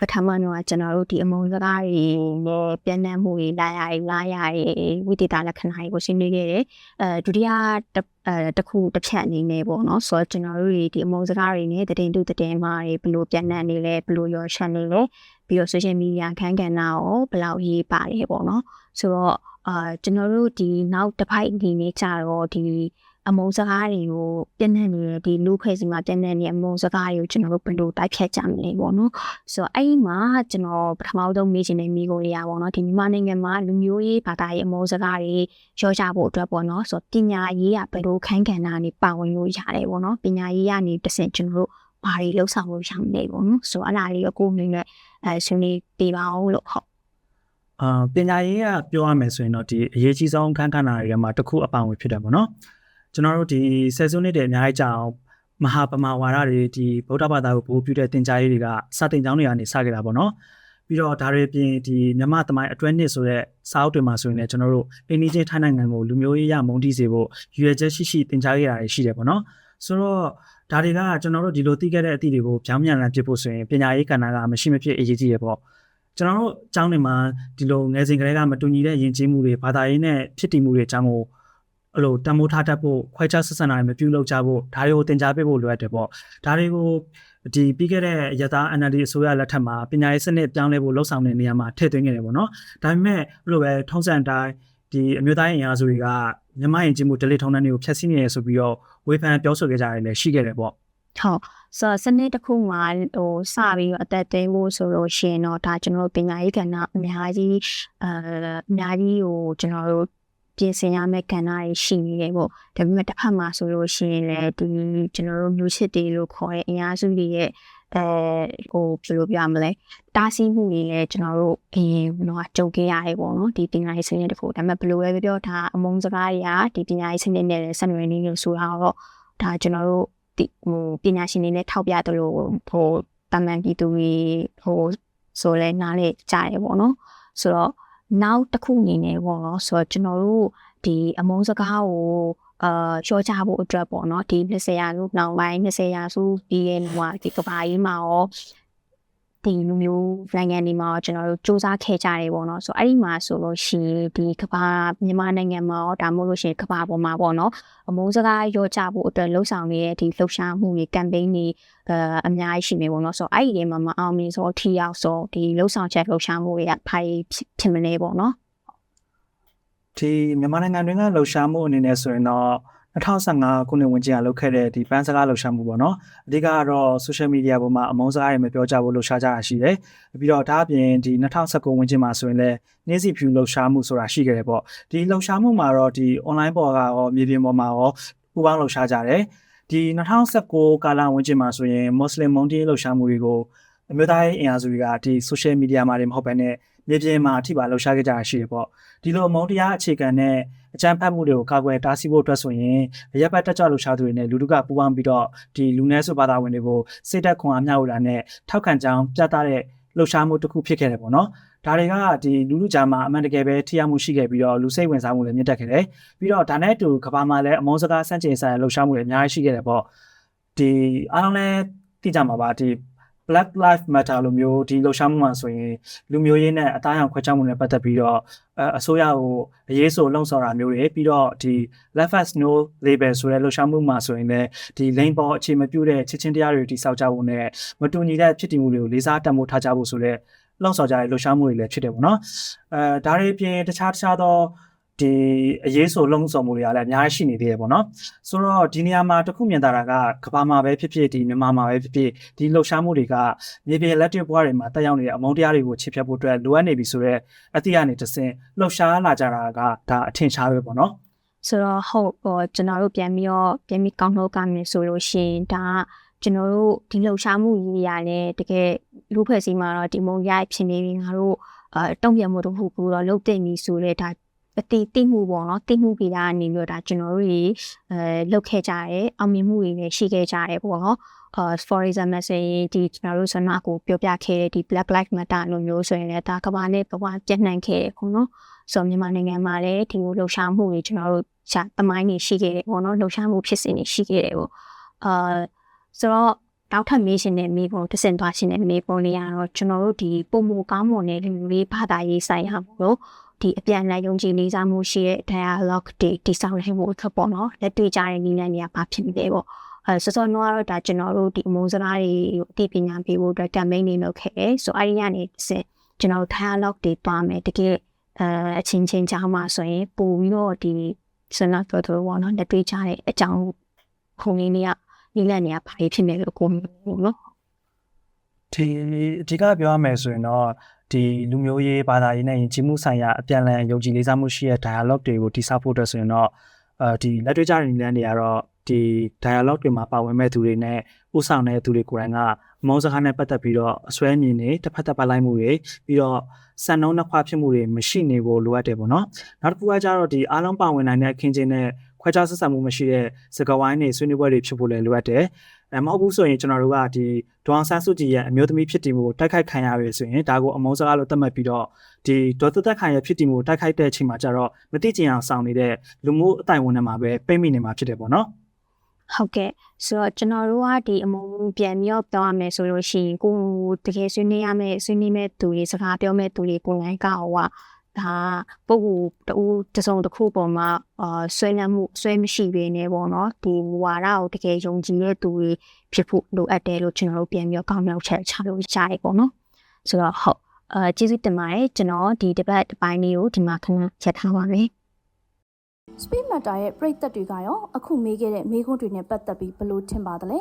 ပထမတော့ကျွန်တော်တို့ဒီအမုံစကားတွေနဲ့ပြန်နှံ့မှုတွေလာရည်လာရည်ဝိသေသလက္ခဏာတွေကိုရှင်းပြခဲ့တယ်အဲဒုတိယတစ်အဲတစ်ခုတစ်ဖြတ်အနေနဲ့ပေါ့နော်ဆိုတော့ကျွန်တော်တို့ဒီအမုံစကားတွေနဲ့တည်င်းတူတည်င်းမာတွေဘယ်လိုပြန်နှံ့နေလဲဘယ်လိုရောချက်နေလဲပြီးတော့ social media ခန်းကဏ္ဍရောဘယ်လောက်ရေးပါတယ်ပေါ့နော်ဆိုတော့အာကျွန်တော်တို့ဒီနောက်တစ်ဖိုက်အနေနဲ့ကြာတော့ဒီ အမုံစကားတွေကိုပြည့်နေနေတဲ့ဒီလူဖွဲ့စီမှာပြည့်နေတဲ့အမုံစကားတွေကိုကျွန်တော်တို့ဘယ်လိုတိုက်ဖြတ်ကြမလဲပေါ့နော်ဆိုတော့အဲ့ဒီမှာကျွန်တော်ပထမဆုံးမေးချင်တဲ့မိကိုလေးရပေါ့နော်ဒီမြန်မာနိုင်ငံမှာလူမျိုးရေးဘာသာရေးအမုံစကားတွေရောကြဖို့အတွက်ပေါ့နော်ဆိုတော့ပညာရေးကဘယ်လိုခန်းကဏ္ဍနဲ့ပါဝင်လို့ရတယ်ပေါ့နော်ပညာရေးကနေတစ်ဆင့်ကျွန်တော်တို့ဘာတွေလှုပ်ဆောင်လို့ရမလဲပေါ့နော်ဆိုတော့အဲ့ဒါလေးကိုကိုယ်အနေနဲ့အဲဆွေးနွေးပေးပါအောင်လို့ဟုတ်အာပညာရေးကပြောရမယ်ဆိုရင်တော့ဒီအရေးကြီးဆုံးခန်းခန်းနာတွေထဲမှာတစ်ခုအပောင်ဝင်ဖြစ်တယ်ပေါ့နော် ကျွန်တော်တို့ဒီဆယ်စုနှစ်တည်းအများကြီးကြာအောင်မဟာပမာဝါဒတွေဒီဗုဒ္ဓဘာသာကိုဘိုးပြတဲ့သင်ကြားရေးတွေကစာသင်ကျောင်းတွေကနေစခဲ့တာပေါ့နော်ပြီးတော့ဒါတွေပြင်ဒီမြမသမိုင်းအတွဲနှစ်ဆိုတဲ့စာအုပ်တွေမှာဆိုရင်လည်းကျွန်တော်တို့အင်းဒီချင်းထိုင်းနိုင်ငံကိုလူမျိုးရေးရမုန်းတီးစေဖို့ရွေချက်ရှိရှိသင်ကြားခဲ့တာတွေရှိတယ်ပေါ့နော်ဆိုတော့ဒါတွေကကျွန်တော်တို့ဒီလိုသိခဲ့တဲ့အသည့်တွေကိုပြောင်းပြန်လည်ဖြစ်ဖို့ဆိုရင်ပညာရေးကဏ္ဍကမရှိမဖြစ်အရေးကြီးရပေါ့ကျွန်တော်တို့အကြောင်းတွေမှာဒီလိုငယ်စဉ်ကလေးကမတူညီတဲ့ယဉ်ကျေးမှုတွေဘာသာရေးနဲ့ဖြစ်တည်မှုတွေအကြောင်းကို အဲ့လိုတမိုးထားတတ်ဖို့ခွဲခြားဆက်ဆံတာတွေမပြုလုပ်ကြဖို့ဒါတွေကိုသင်ကြားပေးဖို့လိုအပ်တယ်ပေါ့ဒါတွေကိုဒီပြီးခဲ့တဲ့ရတာ NLD အစိုးရလက်ထက်မှာပညာရေးစနစ်ပြောင်းလဲဖို့လှုံ့ဆော်တဲ့နေရာမှာထည့်သွင်းခဲ့တယ်ပေါ့နော်ဒါပေမဲ့အဲ့လိုပဲထုံးစံတိုင်းဒီအမျိုးသားရေးအင်အားစုတွေကမြမယဉ်ကျေးမှုဒလိထုံးတန်းတွေကိုဖျက်ဆီးနေရဆိုပြီးတော့ဝေဖန်ပြောဆိုခဲ့ကြတယ်လည်းရှိခဲ့တယ်ပေါ့ဟုတ်ဆိုတော့စနစ်တစ်ခုမှာဟိုစပြီးတော့အသက်သွင်းဖို့ဆိုလို့ရှိရင်တော့ဒါကျွန်တော်တို့ပညာရေးကဏ္ဍအများကြီးအဲအများကြီးဟိုကျွန်တော်တို့ ပြင်ဆင်ရမယ့်ကဏ္ဍတွေရှိနေတယ်ပေါ့ဒါပေမဲ့တစ်ဖက်မှာဆိုလို့ရှိရင်လည်းဒီကျွန်တော်တို့မျိုးချစ်တွေလို့ခေါ်တဲ့အင်အားစုတွေရဲ့အဲဟိုဘယ်လိုပြောရမလဲတားဆီးမှုတွေလည်းကျွန်တော်တို့အရင်တော့ကြုံခဲ့ရတယ်ပေါ့နော်ဒီပညာရေးစနစ်တစ်ခုဒါပေမဲ့ဘယ်လိုပဲပြောဒါအမုန်းစကားတွေကဒီပညာရေးစနစ်နဲ့ဆက်နွယ်နေလို့ဆိုတာတော့ဒါကျွန်တော်တို့ဒီဟိုပညာရှင်တွေနဲ့ထောက်ပြတယ်လို့ဟိုတမန်ပြည်သူတွေဟိုဆိုလဲနားလေကြားရပေါ့နော်ဆိုတော့ နောက်တစ်ခုအနေနဲ့ပေါ့နော်ဆိုတော့ကျွန်တော်တို့ဒီအမုန်းစကားကိုအာရှော့ချဖို့အတွက်ပေါ့နော်ဒီ20ရာစုနောက်ပိုင်း20ရာစုပြီးရဲ့ဟိုဒီကဘာကြီးမှာရော ဒီလူမျိုးနိုင်ငံတွေမှာကျွန်တော်တို့စူးစမ်းခဲ့ကြတယ်ပေါ့နော်ဆိုတော့အဲ့ဒီမှာဆိုလို့ရှိရင်ဒီကဘာမြန်မာနိုင်ငံမှာရောဒါမှမဟုတ်လို့ရှိရင်ကဘာပေါ်မှာပေါ့နော်အမုန်းစကားရောကြဖို့အတွက်လှုပ်ဆောင်နေတဲ့ဒီလှုပ်ရှားမှုတွေ campaign တွေအဲအများကြီးရှိနေပေါ့နော်ဆိုတော့အဲ့ဒီထဲမှာမအောင်မြင်ဆိုထီရောက်ဆိုဒီလှုပ်ဆောင်ချက်လှုပ်ရှားမှုတွေကဖိုင်ဖြစ်မလဲပေါ့နော်ဒီမြန်မာနိုင်ငံတွင်းကလှုပ်ရှားမှုအနေနဲ့ဆိုရင်တော့ 2015ခုနှစ်ဝင်ကျင်ကလုပ်ခဲ့တဲ့ဒီပန်းစကားလှုပ်ရှားမှုပေါ့နော်အဓိကကတော့ social media ပေါ်မှာအမုန်းစကားတွေမပြောကြဘူးလှုပ်ရှားကြတာရှိတယ်ပြီးတော့ဒါအပြင်ဒီ2019ဝင်ကျင်မှာဆိုရင်လည်းနေ့စီဖြူလှုပ်ရှားမှုဆိုတာရှိခဲ့တယ်ပေါ့ဒီလှုပ်ရှားမှုမှာတော့ဒီ online ပေါ်ကရောမြေပြင်ပေါ်မှာရောပူးပေါင်းလှုပ်ရှားကြတယ်ဒီ2019ကာလဝင်ကျင်မှာဆိုရင် Muslim Monday လှုပ်ရှားမှုတွေကို အမျိုးသားရေးအင်အားစုတွေကဒီ social media မှာတွေမဟုတ်ဘဲနဲ့မြေပြင်မှာအထိပါလှုပ်ရှားခဲ့ကြတာရှိတယ်ပေါ့ဒီလိုအမုန်းတရားအခြေခံတဲ့အကြမ်းဖက်မှုတွေကိုကာကွယ်တားဆီးဖို့အတွက်ဆိုရင်အရက်ပတ်တက်ကြွလှုပ်ရှားသူတွေနဲ့လူထုကပူးပေါင်းပြီးတော့ဒီလူနည်းစုဘာသာဝင်တွေကိုစိတ်သက်ခွန်အားမျှဝေတာနဲ့ထောက်ခံကြောင်းပြသတဲ့လှုပ်ရှားမှုတစ်ခုဖြစ်ခဲ့တယ်ပေါ့နော်ဒါတွေကဒီလူလူကြားမှာအမှန်တကယ်ပဲထိရောက်မှုရှိခဲ့ပြီးတော့လူစိတ်ဝင်စားမှုလည်းမြင့်တက်ခဲ့တယ်ပြီးတော့ဒါနဲ့အတူကဘာမှာလည်းအမုန်းစကားစန့်ကျင်ဆိုင်လှုပ်ရှားမှုတွေအများကြီးရှိခဲ့တယ်ပေါ့ဒီအားလုံးလည်းသိကြမှာပါဒီ Black Lives Matter လိုမျိုးဒီလှုပ်ရှားမှုမှာဆိုရင်လူမျိုးရေးနဲ့အသားအရောင်ခွဲခြားမှုနဲ့ပတ်သက်ပြီးတော့အအစိုးရကိုအရေးဆိုလှုံ့ဆော်တာမျိုးတွေပြီးတော့ဒီ Left Us No Label ဆိုတဲ့လှုပ်ရှားမှုမှာဆိုရင်လည်းဒီ lane ပေါ်အခြေမပြုတဲ့ချစ်ချင်းတရားတွေတိစောက်ကြဖို့နဲ့မတူညီတဲ့ဖြစ်တည်မှုတွေကိုလေးစားတတ်မှုထားကြဖို့ဆိုတဲ့လှုံ့ဆော်ကြတဲ့လှုပ်ရှားမှုတွေလည်းဖြစ်တယ်ပေါ့နော်အဲဒါတွေအပြင်တခြားတခြားသော ဒီအရေးဆိုလုံဆောင်မှုတွေကလည်းအများကြီးရှိနေသေးတယ်ပေါ့နော်ဆိုတော့ဒီနေရာမှာတစ်ခုမြင်တာကကဘာမှာပဲဖြစ်ဖြစ်ဒီမြန်မာမှာပဲဖြစ်ဖြစ်ဒီလှုပ်ရှားမှုတွေကမြေပြင်လက်တွေ့ဘဝတွေမှာတက်ရောက်နေတဲ့အမုန်းတရားတွေကိုချစ်ဖြတ်ဖို့အတွက်လိုအပ်နေပြီဆိုတော့အတိအကနေတဆင့်လှုပ်ရှားလာကြတာကဒါအထင်ရှားပဲပေါ့နော်ဆိုတော့ဟုတ်ဟိုကျွန်တော်တို့ပြန်ပြီးတော့ပြန်ပြီးကောင်းလို့ကမယ်ဆိုလို့ရှိရင်ဒါကကျွန်တော်တို့ဒီလှုပ်ရှားမှုကြီးရတယ်တကယ်လူဖွဲ့စည်းမှာတော့ဒီမုံရိုက်ဖြစ်နေပြီငါတို့အဲတုံ့ပြန်မှုတစ်ခုခုတော့လုပ်သိပြီဆိုလဲဒါ အတိတိမှုပေါ့နော်တိမှုပြီးတာအနေမျိုးဒါကျွန်တော်တို့တွေအဲလုပ်ခဲ့ကြရဲအောင်မြင်မှုတွေလည်းရှိခဲ့ကြရဲပေါ့နော်အာ for example ဆိုရင်ဒီကျွန်တော်တို့ဆန္ဒကိုပြောပြခဲ့တဲ့ဒီ black lives matter လိုမျိုးဆိုရင်လည်းဒါကမ္ဘာနဲ့ဘဝပြန့်နှံ့ခဲ့တယ်ပေါ့နော်ဆိုတော့မြန်မာနိုင်ငံမှာလည်းဒီလိုလှုပ်ရှားမှုတွေကျွန်တော်တို့ရှာတမိုင်းနေရှိခဲ့တယ်ပေါ့နော်လှုပ်ရှားမှုဖြစ်စဉ်တွေရှိခဲ့တယ်ပေါ့အာဆိုတော့တောက်ထပ်မေးရှင်တဲ့မေးပုံတစင်သွားရှင်တဲ့မေးပုံလေးကတော့ကျွန်တော်တို့ဒီပုံမကောင်းမွန်တဲ့လူလေးဘာသာရေးဆိုင်ရာပေါ့နော် ဒီအပြန်အလှန်ယုံကြည်လေးစားမှုရှိတဲ့ dialogue တွေတိစောက်နိုင်ဖို့အတွက်ပေါ့နော်လက်တွေ့ကြတဲ့နည်းလမ်းတွေကဘာဖြစ်နေလဲပေါ့အဲစောစောတော့ကတော့ဒါကျွန်တော်တို့ဒီအမုန်းစကားတွေကိုအသိပညာပေးဖို့အတွက် campaign တွေလုပ်ခဲ့တယ်ဆိုအဲ့ဒီကနေတစ်စင်ကျွန်တော် dialogue တွေတွားမယ်တကယ်အဲအချင်းချင်းကြားမှာဆိုရင်ပို့ပြီးတော့ဒီစနတ်တော်တော်ပေါ့နော်လက်တွေ့ကြတဲ့အကြောင်းခုံလေးတွေကနည်းလမ်းတွေကဘာတွေဖြစ်နေလို့ကိုယ်မျိုးနော်ဒီအဓိကပြောရမယ်ဆိုရင်တော့ ဒီလူမျိုးရေးဘာသာရေးနဲ့ယဉ်ကျေးမှုဆိုင်ရာအပြန်အလှန်ယုံကြည်လေးစားမှုရှိတဲ့ dialogue တွေကိုတိစောက်ဖို့အတွက်ဆိုရင်တော့အဲဒီလက်တွေ့ကြတဲ့နည်းလမ်းတွေကတော့ဒီ dialogue တွေမှာပါဝင်မဲ့သူတွေနဲ့ဥဆောင်တဲ့သူတွေကိုယ်တိုင်ကအမောစကားနဲ့ပတ်သက်ပြီးတော့အစွဲမြင်တွေတစ်ဖက်တစ်ပတ်လိုက်မှုတွေပြီးတော့စံနှုန်းနှစ်ခွဖြစ်မှုတွေမရှိနေဖို့လိုအပ်တယ်ပေါ့နော်နောက်တစ်ခုကကျတော့ဒီအားလုံးပါဝင်နိုင်တဲ့အခင်းချင်းနဲ့ ခွဲခြားဆက်ဆံမှုမရှိတဲ့စကားဝိုင်းတွေဆွေးနွေးပွဲတွေဖြစ်ဖို့လည်းလိုအပ်တယ်အဲမဟုတ်ဘူးဆိုရင်ကျွန်တော်တို့ကဒီဒေါအောင်ဆန်းစုကြည်ရဲ့အမျိုးသမီးဖြစ်တည်မှုကိုတိုက်ခိုက်ခံရပြီဆိုရင်ဒါကိုအမုန်းစကားလို့သတ်မှတ်ပြီးတော့ဒီဒေါ်သက်သက်ခိုင်ရဲ့ဖြစ်တည်မှုကိုတိုက်ခိုက်တဲ့အချိန်မှာကျတော့မတိကျင်အောင်ဆောင်နေတဲ့လူမှုအတိုင်းဝန်ထဲမှာပဲပိတ်မိနေမှာဖြစ်တယ်ပေါ့နော်ဟုတ်ကဲ့ဆိုတော့ကျွန်တော်တို့ကဒီအမုံပြန်ပြီးတော့ပြောရမယ်ဆိုလို့ရှိရင်ကိုယ်တကယ်ဆွေးနွေးရမယ်ဆွေးနွေးမဲ့သူတွေစကားပြောမဲ့သူတွေကိုယ်တိုင်ကောက်ว่า ဒါပုဂ္ဂိုလ်တူတစ်စုံတစ်ခုပေါ်မှာအာဆွဲလန်းမှုဆွဲမရှိဘဲနဲ့ပေါ့နော်ဒီဝါဒကိုတကယ်ယုံကြည်တဲ့သူတွေဖြစ်ဖို့လိုအပ်တယ်လို့ကျွန်တော်တို့ပြန်ပြီးတော့ကောင်းမြောက်ချက်ချလို့ရှားရပေါ့နော်ဆိုတော့ဟုတ်အာကျေးဇူးတင်ပါတယ်ကျွန်တော်ဒီတစ်ပတ်တစ်ပိုင်းလေးကိုဒီမှာခဏချက်ထားပါမယ် Speed Matter ရဲ့ပရိသတ်တွေကရောအခုမေးခဲ့တဲ့မေးခွန်းတွေနဲ့ပတ်သက်ပြီးဘယ်လိုထင်ပါသလဲ